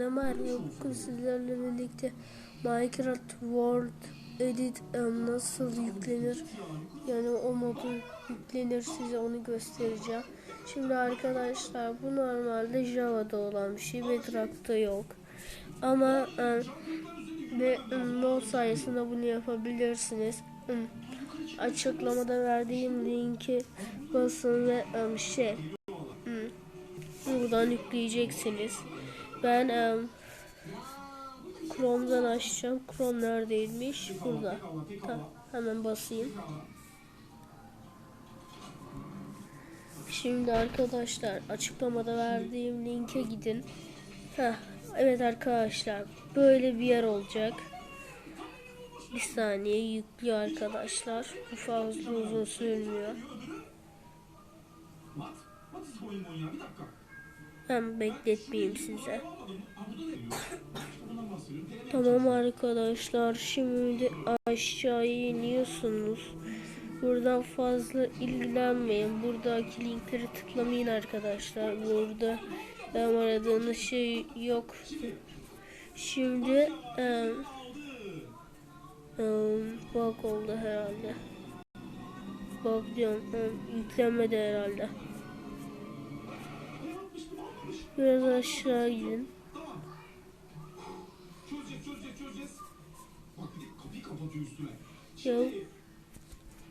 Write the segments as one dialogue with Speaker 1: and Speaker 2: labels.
Speaker 1: Ne var bugün sizlerle birlikte Minecraft World Edit e, nasıl yüklenir yani o modu yüklenir size onu göstereceğim. Şimdi arkadaşlar bu normalde Java'da olan bir şey Bedrock'ta yok. Ama e, ve e, mod sayesinde bunu yapabilirsiniz. Açıklamada verdiğim linki basın ve şey buradan yükleyeceksiniz. Ben em, Chrome'dan açacağım. Chrome neredeymiş? Burada. Tamam, hemen basayım. Şimdi arkadaşlar açıklamada verdiğim linke gidin. Heh, evet arkadaşlar böyle bir yer olacak. Bir saniye yüklüyor arkadaşlar. Bu fazla uzun sürmüyor. Ben bekletmeyeyim size. Tamam arkadaşlar şimdi aşağıya iniyorsunuz. Buradan fazla ilgilenmeyin. Buradaki linkleri tıklamayın arkadaşlar. Burada ben aradığınız şey yok. Şimdi em, em, bak oldu herhalde. Bak diyorum em, yüklenmedi herhalde.
Speaker 2: Kapıyı kapatıyor üstüne.
Speaker 1: Ya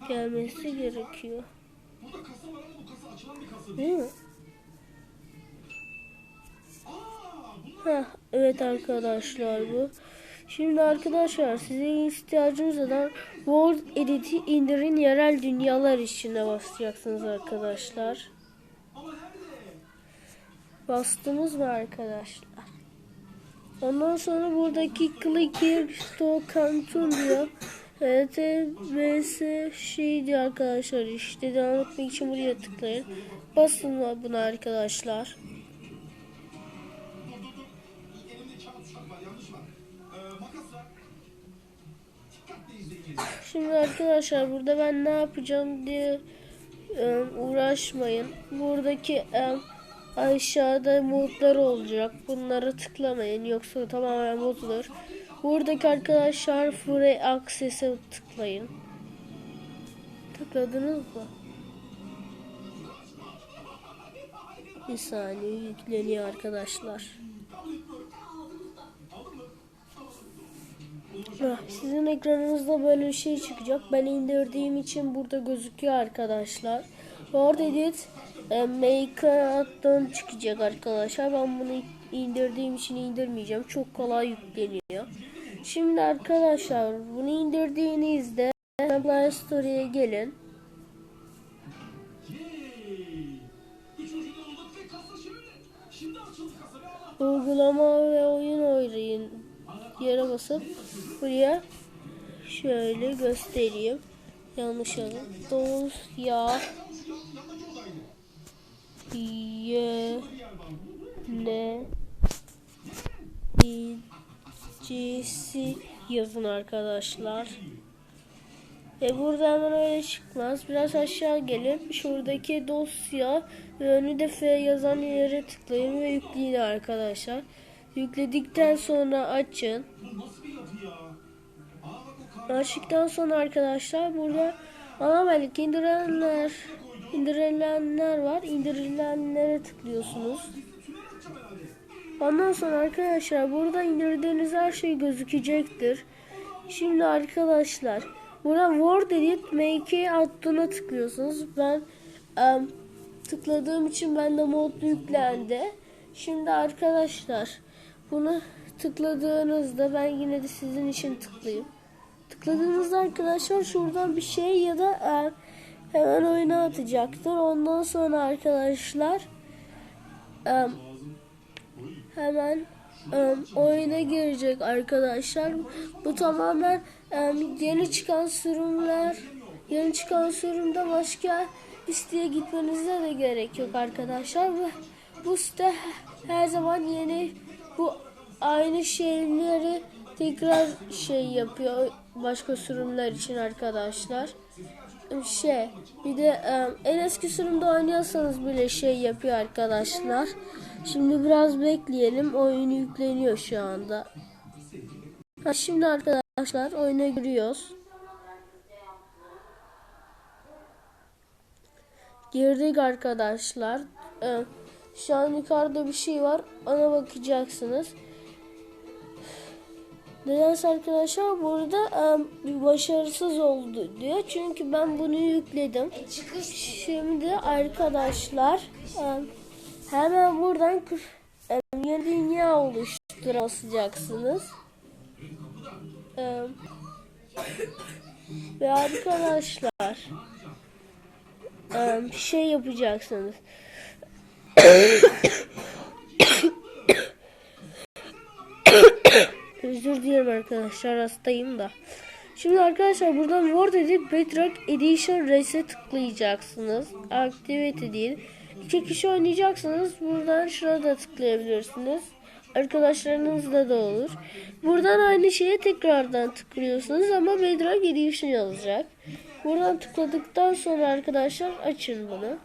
Speaker 1: gelmesi gerekiyor.
Speaker 2: Burada kasa var ama bu kasa açılan bir kasa değil.
Speaker 1: Değil mi? Heh, evet arkadaşlar bu. Şimdi arkadaşlar size ihtiyacınız olan World Edit'i indirin yerel dünyalar içine basacaksınız arkadaşlar. Bastınız mı arkadaşlar? Ondan sonra buradaki click here to canton diyor. Vs şey diyor arkadaşlar işte devam etmek için buraya tıklayın. Basın buna arkadaşlar. Şimdi arkadaşlar burada ben ne yapacağım diye e, uğraşmayın. Buradaki aşağıda modlar olacak. Bunlara tıklamayın yoksa tamamen bozulur. Buradaki arkadaşlar Free Access'e tıklayın. Tıkladınız mı? Bir saniye yükleniyor arkadaşlar. Ah, Sizin ekranınızda böyle bir şey çıkacak. Ben indirdiğim için burada gözüküyor arkadaşlar. Word Edit e, Maker'dan çıkacak arkadaşlar. Ben bunu indirdiğim için indirmeyeceğim. Çok kolay yükleniyor. Şimdi arkadaşlar bunu indirdiğinizde Play Store'ya gelin. Uygulama ve oyun oynayın yere basıp buraya şöyle göstereyim. Yanlış yazdım. Dosya yöneticisi yazın arkadaşlar. Ve burada hemen öyle çıkmaz. Biraz aşağı gelip şuradaki dosya ve önü de F yazan yere tıklayın ve yükleyin arkadaşlar. Yükledikten sonra açın. Açtıktan sonra arkadaşlar burada ana belki indirenler indirilenler var. İndirilenlere tıklıyorsunuz. Ondan sonra arkadaşlar burada indirdiğiniz her şey gözükecektir. Şimdi arkadaşlar burada Word Edit Make adına tıklıyorsunuz. Ben em, tıkladığım için bende mod yüklendi. Şimdi arkadaşlar bunu tıkladığınızda ben yine de sizin için tıklayayım. Tıkladığınızda arkadaşlar şuradan bir şey ya da e, hemen oyuna atacaktır. Ondan sonra arkadaşlar e, hemen e, oyuna girecek arkadaşlar. Bu tamamen e, yeni çıkan sürümler yeni çıkan sürümde başka siteye gitmenize de gerek yok arkadaşlar. Bu, bu site her zaman yeni bu aynı şeyleri tekrar şey yapıyor başka sürümler için arkadaşlar. Şey bir de en eski sürümde oynuyorsanız bile şey yapıyor arkadaşlar. Şimdi biraz bekleyelim. Oyun yükleniyor şu anda. Ha, şimdi arkadaşlar oyuna giriyoruz. Girdik arkadaşlar. Şu an yukarıda bir şey var. Ona bakacaksınız. Nedense arkadaşlar burada e, başarısız oldu diyor. Çünkü ben bunu yükledim. Şimdi arkadaşlar e, hemen buradan e, yeni dünya oluşturacaksınız. E, ve arkadaşlar e, bir şey yapacaksınız. Özür dilerim arkadaşlar hastayım da. Şimdi arkadaşlar buradan Word edip Bedrock Edition Reset'e tıklayacaksınız. Activity değil. İki kişi oynayacaksınız. Buradan şuna da tıklayabilirsiniz. Arkadaşlarınızla da olur. Buradan aynı şeye tekrardan tıklıyorsunuz ama Bedrock Edition yazacak. Buradan tıkladıktan sonra arkadaşlar açın bunu.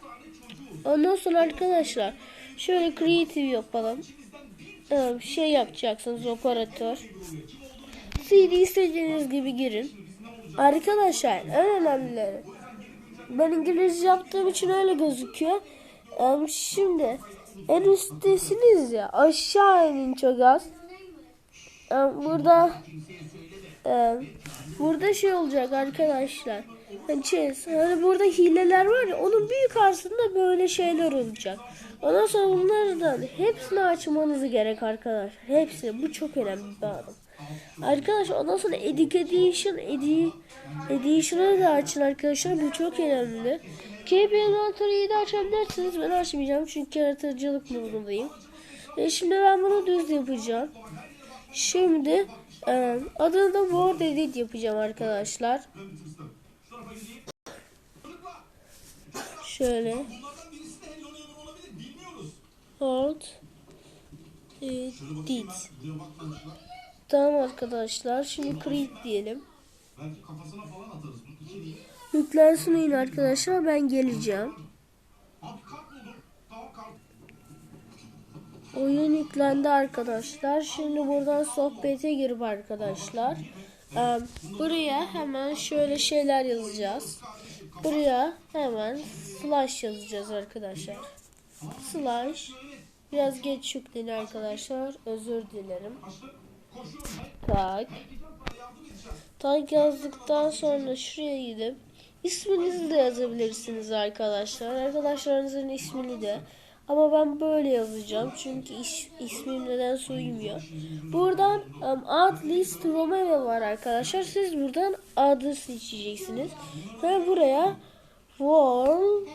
Speaker 1: Ondan sonra arkadaşlar şöyle creative yapalım. Ee, şey yapacaksınız operatör. CD istediğiniz gibi girin. Arkadaşlar en önemlileri. Ben İngilizce yaptığım için öyle gözüküyor. Şimdi en üsttesiniz ya aşağı inin çok az. Burada burada şey olacak arkadaşlar. Hani, şey, hani burada hileler var ya onun bir yukarısında böyle şeyler olacak. Ondan sonra bunlardan hepsini açmanız gerek arkadaşlar. Hepsini. Bu çok önemli bir adım. Arkadaşlar ondan sonra Education edi, Edition'ı da açın arkadaşlar. Bu çok önemli. KP Inventory'yi de açabilirsiniz. Ben açmayacağım çünkü yaratıcılık modundayım. E şimdi ben bunu düz yapacağım. Şimdi e, adını da Word Edit yapacağım arkadaşlar. Şöyle.
Speaker 2: Buraya bak konuşlar.
Speaker 1: Tamam arkadaşlar. Şimdi create diyelim. Yüklensin oyun arkadaşlar. Ben geleceğim. Oyun yüklendi arkadaşlar. Şimdi buradan sohbete girip arkadaşlar. Ee, buraya hemen şöyle şeyler yazacağız. Buraya hemen slash yazacağız arkadaşlar. Slash. Biraz geç yükledi arkadaşlar. Özür dilerim. Tak. Tak yazdıktan sonra şuraya gidip isminizi de yazabilirsiniz arkadaşlar. Arkadaşlarınızın ismini de. Ama ben böyle yazacağım çünkü iş, ismim neden uymuyor. Buradan um, ad list Romeo var arkadaşlar. Siz buradan adı seçeceksiniz. Ve buraya world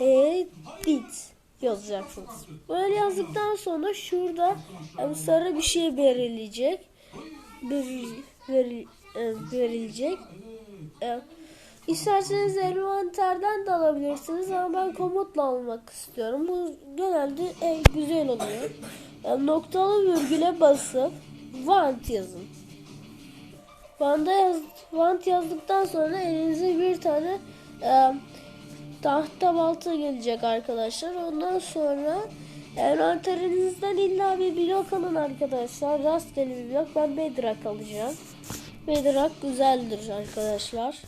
Speaker 1: edit yazacaksınız. Böyle yazdıktan sonra şurada um, sarı bir şey verilecek. Veril, veril, um, verilecek. Um, İsterseniz envanterden de alabilirsiniz ama ben komutla almak istiyorum. Bu genelde en güzel oluyor. Yani noktalı virgüle basıp want yazın. Want'a yaz, want yazdıktan sonra elinize bir tane e, tahta balta gelecek arkadaşlar. Ondan sonra envanterinizden illa bir blok alın arkadaşlar. Rastgele bir blok. Ben bedrock alacağım. Bedrock güzeldir arkadaşlar.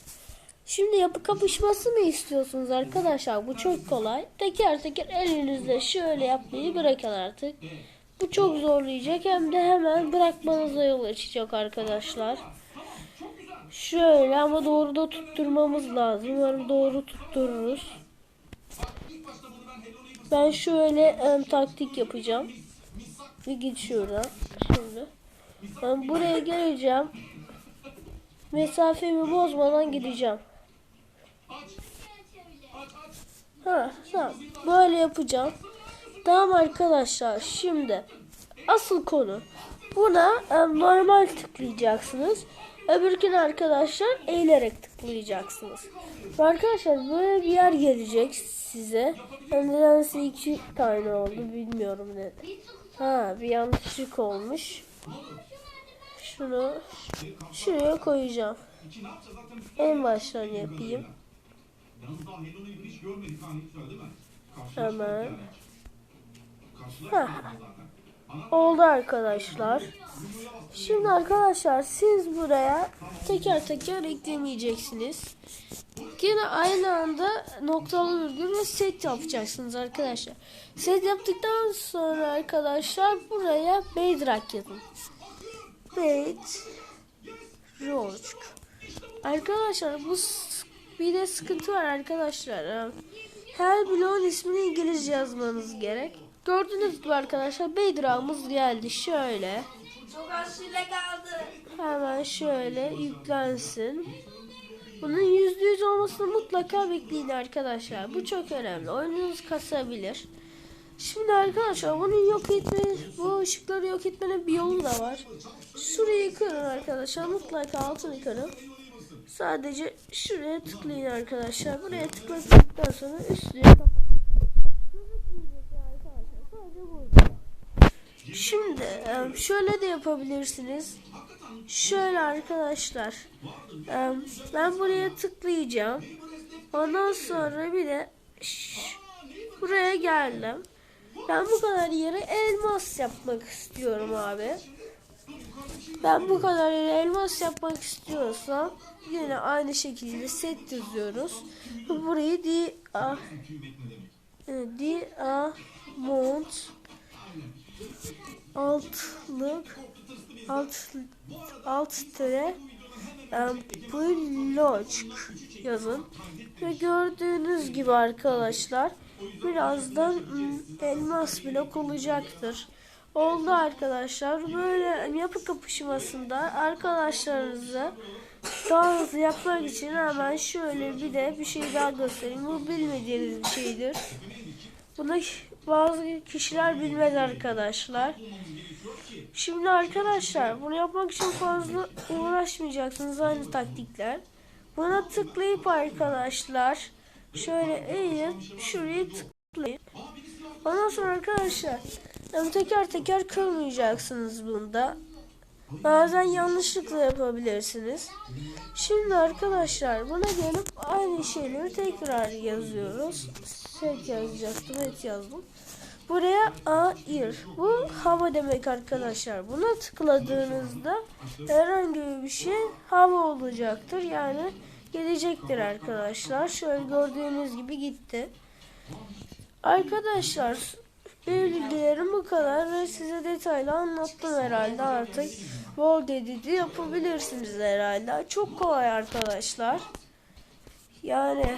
Speaker 1: Şimdi yapı kapışması mı istiyorsunuz arkadaşlar? Bu çok kolay. Teker teker elinizle şöyle yapmayı bırakın artık. Bu çok zorlayacak hem de hemen bırakmanıza yol açacak arkadaşlar. Şöyle ama doğru da tutturmamız lazım. Umarım doğru tuttururuz. Ben şöyle em, taktik yapacağım. Bir git şuradan. Şimdi. Ben buraya geleceğim. Mesafemi bozmadan gideceğim. Ha, tamam. Böyle yapacağım. Tamam arkadaşlar. Şimdi asıl konu. Buna e, normal tıklayacaksınız. Öbürküne arkadaşlar eğilerek tıklayacaksınız. Arkadaşlar böyle bir yer gelecek size. Ben nedense iki tane oldu bilmiyorum ne. Ha bir yanlışlık olmuş. Şunu şuraya koyacağım. En baştan yapayım.
Speaker 2: Görmedik ha.
Speaker 1: Oldu arkadaşlar. Şimdi arkadaşlar siz buraya teker teker eklemeyeceksiniz. Yine aynı anda noktalı virgül ve set yapacaksınuz arkadaşlar. Set yaptıktan sonra arkadaşlar buraya Bedrock yazın. Bedrock. Arkadaşlar bu bir de sıkıntı var arkadaşlar. Ee, Her bloğun ismini İngilizce yazmanız gerek. Gördüğünüz gibi arkadaşlar Bedrock'ımız geldi. Şöyle.
Speaker 3: Çok süre kaldı.
Speaker 1: Hemen şöyle yüklensin. Bunun yüzde yüz olmasını mutlaka bekleyin arkadaşlar. Bu çok önemli. Oyununuz kasabilir. Şimdi arkadaşlar bunun yok etme, bu ışıkları yok etmenin bir yolu da var. Şurayı kırın arkadaşlar. Mutlaka altını kırın. Sadece şuraya tıklayın arkadaşlar. Buraya tıkladıktan sonra üstüne kapatın. Gözükmeyecek arkadaşlar. Sadece burada. E, şöyle de yapabilirsiniz. Şöyle arkadaşlar. e, Ben buraya tıklayacağım. Ondan sonra bir de buraya geldim. Ben bu kadar yere elmas yapmak istiyorum abi. Ben bu kadar yere elmas yapmak istiyorsam yine aynı şekilde set yazıyoruz. Burayı di a di a mont altlık alt alt tere em, blok yazın ve gördüğünüz gibi arkadaşlar birazdan mm, elmas blok olacaktır. Oldu arkadaşlar. Böyle yapı kapışmasında arkadaşlarınızı daha hızlı yapmak için hemen şöyle bir de bir şey daha göstereyim. Bu bilmediğiniz bir şeydir. Bunu bazı kişiler bilmez arkadaşlar. Şimdi arkadaşlar bunu yapmak için fazla uğraşmayacaksınız aynı taktikler. Buna tıklayıp arkadaşlar şöyle eğin şuraya tıklayın. Ondan sonra arkadaşlar teker teker kırmayacaksınız bunda. Bazen yanlışlıkla yapabilirsiniz. Şimdi arkadaşlar buna gelip aynı şeyleri tekrar yazıyoruz. Set yazacaktım, et yazdım. Buraya air. Bu hava demek arkadaşlar. Buna tıkladığınızda herhangi bir şey hava olacaktır. Yani gelecektir arkadaşlar. Şöyle gördüğünüz gibi gitti. Arkadaşlar bilgilerim bu kadar ve size detaylı anlattım herhalde artık. Wall edit'i yapabilirsiniz herhalde. Çok kolay arkadaşlar. Yani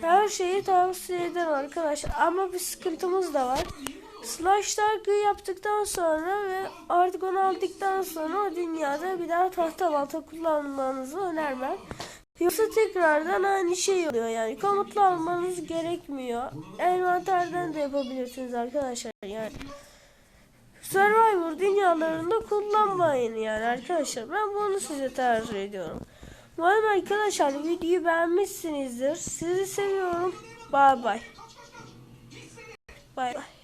Speaker 1: her şeyi tavsiye ederim arkadaşlar. Ama bir sıkıntımız da var. Slash tag'ı yaptıktan sonra ve artık onu aldıktan sonra o dünyada bir daha tahta balta kullanmanızı önermem. Yoksa tekrardan aynı şey oluyor yani. Komutlu almanız gerekmiyor. Envanterden de yapabilirsiniz arkadaşlar yani. Survivor dünyalarında kullanmayın yani arkadaşlar. Ben bunu size tercih ediyorum. Umarım arkadaşlar videoyu beğenmişsinizdir. Sizi seviyorum. Bay bay. Bay bay.